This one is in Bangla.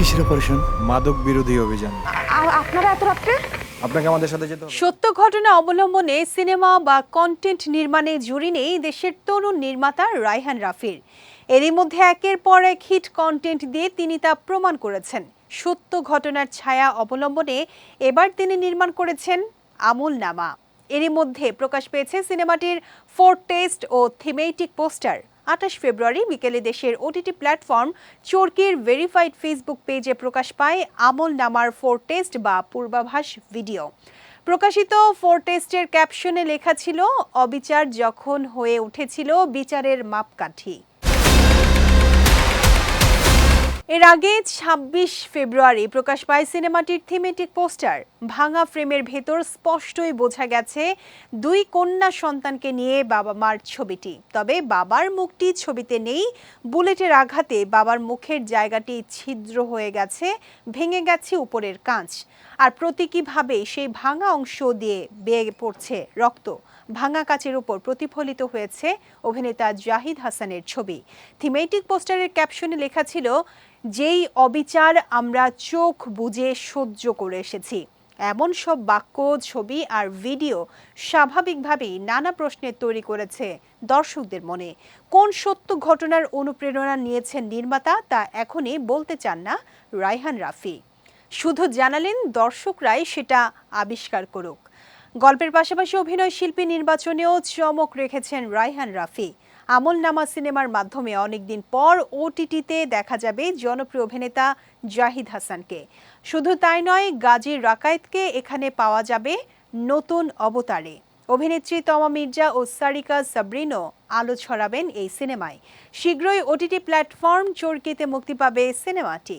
কিসের অপারেশন মাদক বিরোধী অভিযান। আ- আপনারা এত রাত্রে? আপনাকে আমাদের সাথে যেতে হবে। সত্য ঘটনা অবলম্বনে সিনেমা বা কন্টেন্ট নির্মাণে জুড়ি নেই দেশের তরুণ নির্মাতা রায়হান রাফির। এরই মধ্যে একের পর এক হিট কন্টেন্ট দিয়ে তিনি তা প্রমাণ করেছেন। সত্য ঘটনার ছায়া অবলম্বনে এবার তিনি নির্মাণ করেছেন আমুল নামা। এরই মধ্যে প্রকাশ পেয়েছে সিনেমাটির ফোর টেস্ট ও থিমেটিক পোস্টার আঠাশ ফেব্রুয়ারি বিকেলে দেশের ওটিটি প্ল্যাটফর্ম চোরকির ভেরিফাইড ফেসবুক পেজে প্রকাশ পায় আমল নামার ফোর টেস্ট বা পূর্বাভাস ভিডিও প্রকাশিত ফোর টেস্টের ক্যাপশনে লেখা ছিল, অবিচার যখন হয়ে উঠেছিল বিচারের মাপকাঠি। এর আগে ২৬ ফেব্রুয়ারি প্রকাশ পায় সিনেমাটির থিমেটিক পোস্টার ভাঙা ফ্রেমের ভেতর স্পষ্টই বোঝা গেছে দুই কন্যা সন্তানকে নিয়ে বাবা মার ছবিটি। তবে বাবার মুখটি ছবিতে নেই, বুলেটের আঘাতে বাবার মুখের জায়গাটি ছিদ্র হয়ে গেছে, ভেঙে গেছে উপরের কাঁচ। আর প্রতীকীভাবে সেই ভাঙা অংশ দিয়ে বেয়ে পড়ছে রক্ত। ভাঙা কাচের উপর প্রতিফলিত হয়েছে অভিনেতা জাহিদ হাসানের ছবি। থিমেটিক পোস্টারের ক্যাপশনে লেখা ছিল, যেই অবিচার আমরা চোখ বুজে সহ্য করে এসেছি। এমন সব বাক্য, ছবি আর ভিডিও স্বাভাবিকভাবেই নানা প্রশ্নের তৈরি করেছে দর্শকদের মনে। কোন সত্য ঘটনার অনুপ্রেরণা নিয়েছেন নির্মাতা তা এখনই বলতে চান না রায়হান রাফি। শুধু জানালেন দর্শকরাই সেটা আবিষ্কার করুক। গল্পের পাশাপাশি অভিনয় শিল্পী নির্বাচনেও চমক রেখেছেন রায়হান রাফি। আমল নামা সিনেমার মাধ্যমে অনেকদিন পর ওটিটিতে দেখা যাবে জনপ্রিয় অভিনেতা জাহিদ হাসানকে। শুধু তাই নয়, গাজী রাকায়েতকে এখানে পাওয়া যাবে নতুন অবতারে। অভিনেত্রী তমা মির্জা ও সারিকা সাবরিনো আলো ছড়াবেন এই সিনেমায়। শীঘ্রই ওটিটি প্ল্যাটফর্ম চরকিতে মুক্তি পাবে সিনেমাটি।